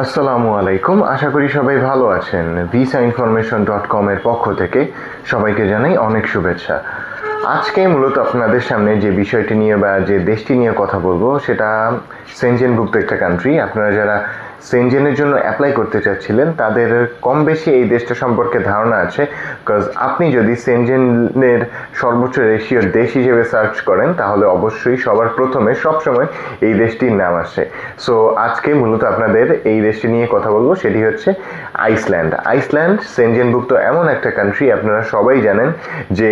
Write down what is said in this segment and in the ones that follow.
আসসালামু আলাইকুম। আশা করি সবাই ভালো আছেন। ভিসা ইনফরমেশন ডট কমের পক্ষ থেকে সবাইকে জানাই অনেক শুভেচ্ছা। আজকে মূলত আপনাদের সামনে যে বিষয়টি নিয়ে বা যে দেশটি নিয়ে কথা বলব, সেটা সেনজেনভুক্ত একটা কান্ট্রি আপনারা যারা সেনজেনের জন্য অ্যাপ্লাই করতে চাচ্ছিলেন, তাদের কম বেশি এই দেশটা সম্পর্কে ধারণা আছে বিকজ আপনি যদি সেনজেনের সর্বোচ্চ রেশিওর দেশ হিসেবে সার্চ করেন, তাহলে অবশ্যই সবার প্রথমে সবসময় এই দেশটির নাম আসে। সো আজকে মূলত আপনাদের এই দেশটি নিয়ে কথা বলব, সেটি হচ্ছে আইসল্যান্ড। আইসল্যান্ড সেনজেনভুক্ত এমন একটা কান্ট্রি আপনারা সবাই জানেন যে,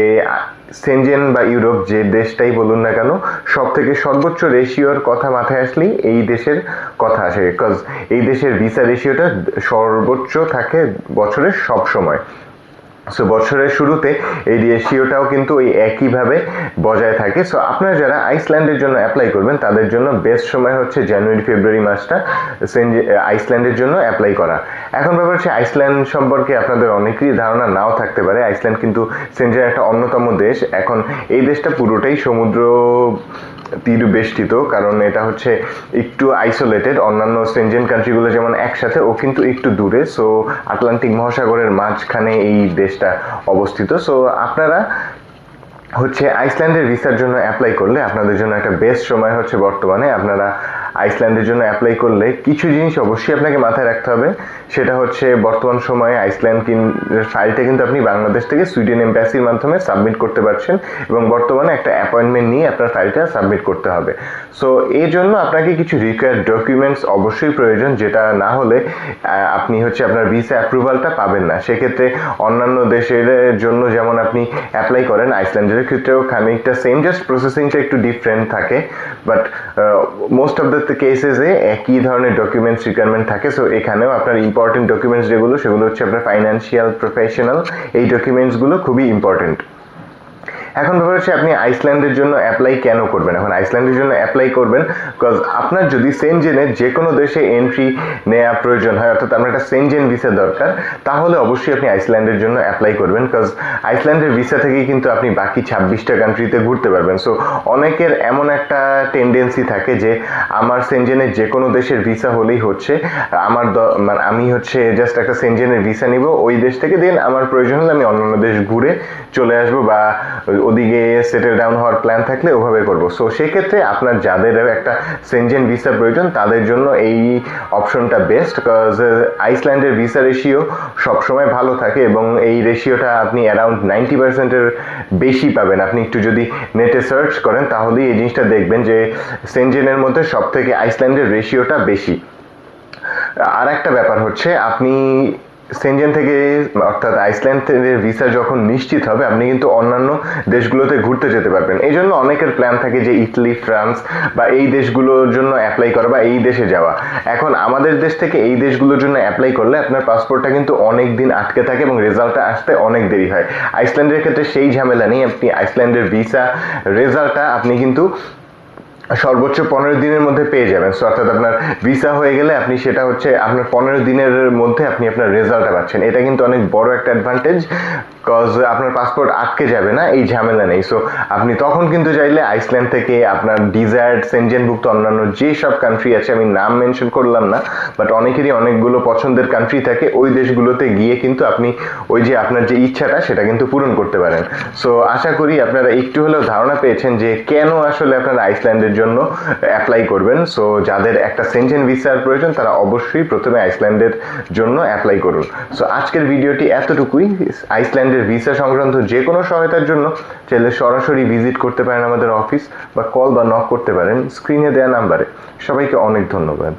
সেনজেন বা ইউরোপ যে দেশটাই বলুন না কেন সব থেকে সর্বোচ্চ রেশিওর কথা মাথায় আসলেই এই দেশের কথা আসে। বিকজ এই দেশের ভিসা রেশিওটা সর্বোচ্চ থাকে বছরের সব সময়। সো বছরের শুরুতে এই রেশিওটাও কিন্তু ওই একইভাবে বজায় থাকে। সো আপনারা যারা আইসল্যান্ডের জন্য অ্যাপ্লাই করবেন, তাদের জন্য বেস্ট সময় হচ্ছে জানুয়ারি ফেব্রুয়ারি মাসটা। আইসল্যান্ডের জন্য অ্যাপ্লাই করা। এখন ব্যাপার হচ্ছে আইসল্যান্ড সম্পর্কে আপনাদের অনেকেরই ধারণা নাও থাকতে পারে। আইসল্যান্ড কিন্তু সেনজের একটা অন্যতম দেশ। এখন এই দেশটা পুরোটাই সমুদ্র তীর বেষ্টিত, কারণ এটা হচ্ছে একটু আইসোলেটেড অন্যান্য সেনজেন কান্ট্রিগুলো যেমন একসাথে, ও কিন্তু একটু দূরে। সো আটলান্টিক মহাসাগরের মাঝখানে এই দেশটা অবস্থিত। সো আপনারা হচ্ছে আইসল্যান্ডের ভিসার জন্য অ্যাপ্লাই করলে আপনাদের জন্য একটা বেস্ট সময় হচ্ছে বর্তমানে। আপনারা আইসল্যান্ডের জন্য অ্যাপ্লাই করলে কিছু জিনিস অবশ্যই আপনাকে মাথায় রাখতে হবে। সেটা হচ্ছে বর্তমান সময়ে আইসল্যান্ড ফাইলটা কিন্তু আপনি বাংলাদেশ থেকে সুইডেন এম্বাসির মাধ্যমে সাবমিট করতে পারছেন এবং বর্তমানে একটা অ্যাপয়েন্টমেন্ট নিয়ে আপনার ফাইলটা সাবমিট করতে হবে। সো এই জন্য আপনাকে কিছু রিকোয়ার্ড ডকুমেন্টস অবশ্যই প্রয়োজন, যেটা না হলে আপনি হচ্ছে আপনার ভিসা অ্যাপ্রুভালটা পাবেন না। সেক্ষেত্রে অন্যান্য দেশের জন্য যেমন আপনি অ্যাপ্লাই করেন, আইসল্যান্ডের ক্ষেত্রেও খানিকটা সেম জাস্ট প্রসেসিংটা একটু ডিফারেন্ট থাকে। বাট মোস্ট অফ দ্য কেসেসে একই ধরনের ডকুমেন্টস রিকোয়ারমেন্ট থাকে। সো এখানেও আপনার ইম্পর্টেন্ট ডকুমেন্টস যেগুলো, সেগুলো হচ্ছে আপনার ফাইন্যান্সিয়াল প্রফেশনাল এই ডকুমেন্টসগুলো খুবই ইম্পর্টেন্ট এখন ব্যাপার হচ্ছে আপনি আইসল্যান্ডের জন্য অ্যাপ্লাই কেন করবেন? এখন আইসল্যান্ডের জন্য অ্যাপ্লাই করবেন বিকজ আপনার যদি সেনজেনের যে কোনো দেশে এন্ট্রি নেওয়া প্রয়োজন হয়, অর্থাৎ আপনার একটা সেনজেন ভিসা দরকার, তাহলে অবশ্যই আপনি আইসল্যান্ডের জন্য অ্যাপ্লাই করবেন। বিকজ আইসল্যান্ডের ভিসা থেকেই কিন্তু আপনি বাকি ছাব্বিশটা কান্ট্রিতে ঘুরতে পারবেন। সো অনেকের এমন একটা টেন্ডেন্সি থাকে যে, আমার সেনজেনের যে কোনো দেশের ভিসা হলেই হচ্ছে, আমার মানে আমি হচ্ছে জাস্ট একটা সেনজেনের ভিসা নিব, ওই দেশ থেকে দেন আমার প্রয়োজন হলে আমি অন্যান্য দেশ ঘুরে চলে আসব বা ওদিকে সেটেল ডাউন হওয়ার প্ল্যান থাকলে ওভাবে করব। সো সেক্ষেত্রে আপনার যাদের একটা সেনজেন ভিসা প্রয়োজন, তাদের জন্য এই অপশনটা বেস্ট বিকজ আইসল্যান্ডের ভিসা রেশিও সবসময় ভালো থাকে এবং এই রেশিওটা আপনি অ্যারাউন্ড নাইনটি পার্সেন্টের বেশি পাবেন। আপনি একটু যদি নেটে সার্চ করেন, তাহলেই এই জিনিসটা দেখবেন যে সেনজেনের মধ্যে সব থেকে আইসল্যান্ডের রেশিওটা বেশি। আর একটা ব্যাপার হচ্ছে, আপনি সেনজেন থেকে, অর্থাৎ আইসল্যান্ডের ভিসা যখন নিশ্চিত হবে, আপনি কিন্তু অন্যান্য দেশগুলোতে ঘুরতে যেতে পারবেন। এই জন্য অনেকের প্ল্যান থাকে যে ইটালি ফ্রান্স বা এই দেশগুলোর জন্য অ্যাপ্লাই করা বা এই দেশে যাওয়া। এখন আমাদের দেশ থেকে এই দেশগুলোর জন্য অ্যাপ্লাই করলে আপনার পাসপোর্টটা কিন্তু অনেক দিন আটকে থাকে এবং রেজাল্টটা আসতে অনেক দেরি হয়। আইসল্যান্ডের ক্ষেত্রে সেই ঝামেলা নেই। আপনি আইসল্যান্ডের ভিসা রেজাল্টটা আপনি কিন্তু সর্বোচ্চ পনেরো দিনের মধ্যে পেয়ে যাবেন। সো অর্থাৎ আপনার ভিসা হয়ে গেলে আপনি সেটা হচ্ছে আপনার পনেরো দিনের মধ্যে আপনি আপনার রেজাল্টটা পাচ্ছেন। এটা কিন্তু অনেক বড় একটা অ্যাডভান্টেজ কজ আপনার পাসপোর্ট আটকে যাবে না, এই ঝামেলা নেই। সো আপনি তখন কিন্তু চাইলে আইসল্যান্ড থেকে আপনার ডিজায়ার্ড সেনজেনভুক্ত অন্যান্য যে সব কান্ট্রি আছে, আমি নাম মেনশন করলাম না বাট অনেকেরই অনেকগুলো পছন্দের কান্ট্রি থাকে, ওই দেশগুলোতে গিয়ে কিন্তু আপনি ওই যে আপনার যে ইচ্ছাটা, সেটা কিন্তু পূরণ করতে পারেন। সো আশা করি আপনারা একটু হলেও ধারণা পেয়েছেন যে কেন আসলে আপনারা আইসল্যান্ডের জন্য অ্যাপ্লাই করবেন। সো যাদের একটা সেনজেন ভিসার প্রয়োজন, তারা অবশ্যই প্রথমে আইসল্যান্ডের জন্য অ্যাপ্লাই করুন। সো আজকের ভিডিওটি এতটুকুই। আইসল্যান্ডের ভিসা সংক্রান্ত যে কোনো সহায়তার জন্য চাইলে সরাসরি ভিজিট করতে পারেন আমাদের অফিস বা কল বা নক করতে পারেন স্ক্রিনে দেওয়া নাম্বারে সবাইকে অনেক ধন্যবাদ।